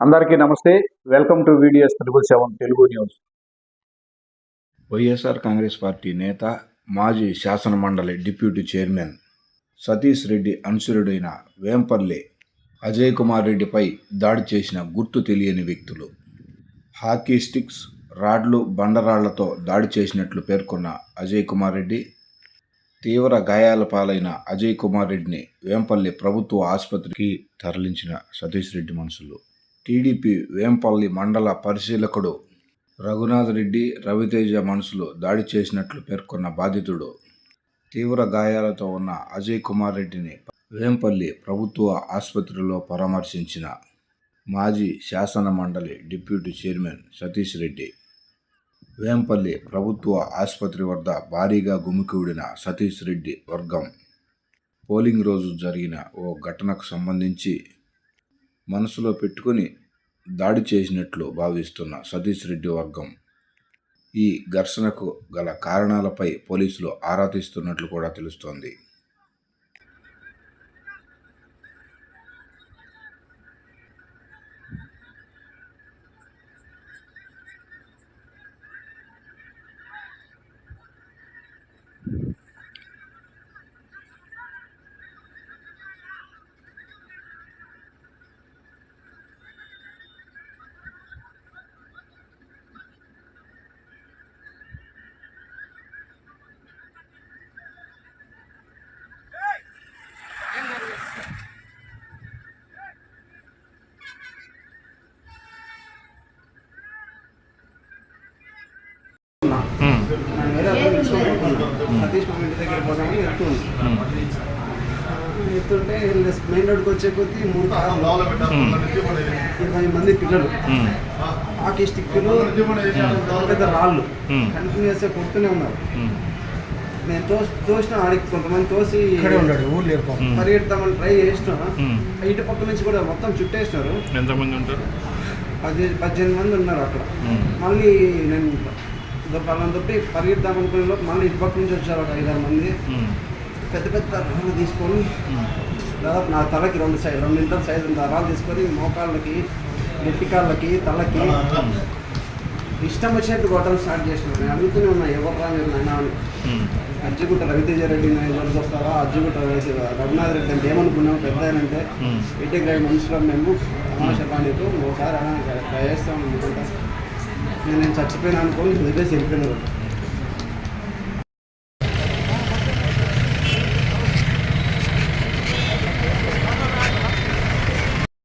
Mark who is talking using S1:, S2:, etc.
S1: అందరికీ నమస్తే. Welcome to videos triple seven Telugu news
S2: YSR Congress Party నేత మాజీ శాసన మండలి డిప్యూటీ చైర్మన్ సతీష్ రెడ్డి అనుసరుడైన వేంపల్లి అజయ్ కుమార్ రెడ్డిపై దాడి చేసిన గుర్తు తెలియని వ్యక్తులు హాకీ స్టిక్స్ రాడ్లు బండరాళ్ళతో దాడి చేసినట్లు పేర్కొన్న అజయ్ కుమార్ రెడ్డి తీవ్ర గాయాల పాలైన అజయ్ కుమార్ రెడ్డిని వేంపల్లి ప్రభుత్వ ఆసుపత్రికి తరలించిన సతీష్ రెడ్డి మనుషులు. టీడీపీ వేంపల్లి మండల పరిశీలకుడు రఘునాథ్ రెడ్డి రవితేజ మనుషులు దాడి చేసినట్లు పేర్కొన్న బాధితుడు. తీవ్ర గాయాలతో ఉన్న అజయ్ కుమార్ రెడ్డిని వేంపల్లి ప్రభుత్వ ఆసుపత్రిలో పరామర్శించిన మాజీ శాసన మండలి డిప్యూటీ చైర్మన్ సతీష్ రెడ్డి. వేంపల్లి ప్రభుత్వ ఆసుపత్రి వద్ద భారీగా గుమికూడిన సతీష్ రెడ్డి వర్గం. పోలింగ్ రోజు జరిగిన ఓ ఘటనకు సంబంధించి మనసులో పెట్టుకుని దాడి చేసినట్లు భావిస్తున్న సతీష్ రెడ్డి వర్గం ఈ ఘర్షణకు గల కారణాలపై పోలీసులు ఆరా తీస్తున్నట్లు కూడా తెలుస్తోంది.
S3: సతీష్ ఇంటి దగ్గర పోదామని వెళ్తుంది వెళ్తుంటే మెయిన్ రోడ్కి వచ్చే కొద్దీ మూడు ఇరవై మంది పిల్లలు స్టిక్కులు పెద్ద రాళ్ళు కంటిన్యూస్ కొడుతూనే ఉన్నారు నేను తో తోసిన ఆడికి కొంతమంది తోసి
S4: ఉన్నాడు ఊరు లేరు పాపం.
S3: పరిగెడతామని ట్రై చేసిన ఇటు పక్క నుంచి కూడా మొత్తం చుట్టేసినారు.
S5: ఎంతమంది ఉంటారు?
S3: పది పద్దెనిమిది మంది ఉన్నారు అక్కడ. మళ్ళీ నేను వాళ్ళని తప్పి పరిగెడదాం అనుకునే లోపు మళ్ళీ ఇటు పక్క నుంచి వచ్చారు ఒక ఐదారు మంది. పెద్ద పెద్ద రాళ్ళు తీసుకొని దాదాపు నా తలకి రెండు సైజ్ రెండు ఇంటర్ సైజు ఉంది రాళ్ళు తీసుకొని మోకాళ్ళకి గట్టి కాళ్ళకి తలకి ఇష్టం వచ్చినట్టు కొట్టడం స్టార్ట్ చేసినారు. నేను అడుగుతూనే ఉన్నా ఎవరు మీరు నాయనా అని. అజ్జిగుట్ట రవితేజ రెడ్డి ఎవరికి వస్తారా అజ్జిగుట్ట రఘునాథ్ రెడ్డి అంటే ఏమనుకున్నాము పెద్ద అంటే బీటెక్ గ్రేడ్ మనుషులం మేము. తమాషా నీకు ఒకసారి చేస్తాం అనుకుంటా. నేను చచ్చిపోయినా అనుకోని వదిలేసి చనిపోయినా